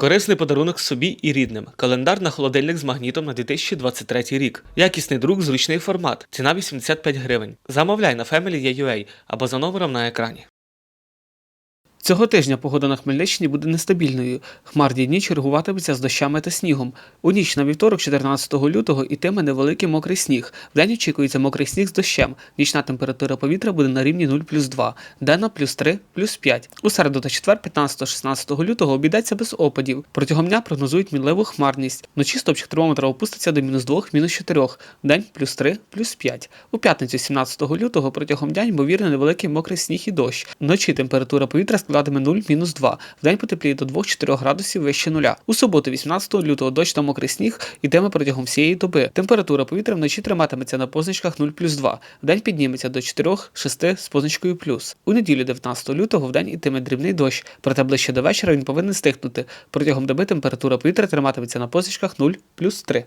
Корисний подарунок собі і рідним. Календар на холодильник з магнітом на 2023 рік. Якісний друк, зручний формат. Ціна 85 гривень. Замовляй на Family.ua або за номером на екрані. Цього тижня погода на Хмельниччині буде нестабільною. Хмарні дні чергуватимуться з дощами та снігом. У ніч на вівторок, 14 лютого, йтиме невеликий мокрий сніг. Вдень очікується мокрий сніг з дощем. Нічна температура повітря буде на рівні 0 плюс 2, денна плюс 3, плюс 5. У середу та четвер, 15-16 лютого, обійдеться без опадів. Протягом дня прогнозують мінливу хмарність. Вночі стопчик термометра опуститься до мінус 2, мінус 4, вдень плюс 3, плюс 5. У п'ятницю, 17 лютого, протягом дня ймовірно невеликий мокрий сніг і дощ. Вночі температура повітря складатиме 0, мінус 2. Вдень потепліє до 2-4 градусів вище нуля. У суботу, 18 лютого, дощ та мокрий сніг йтиме протягом всієї доби. Температура повітря вночі триматиметься на позначках 0 плюс 2. Вдень підніметься до 4-6 з позначкою плюс. У неділю, 19 лютого, вдень ітиме дрібний дощ, проте ближче до вечора він повинен стихнути. Протягом доби температура повітря триматиметься на позначках 0 плюс 3.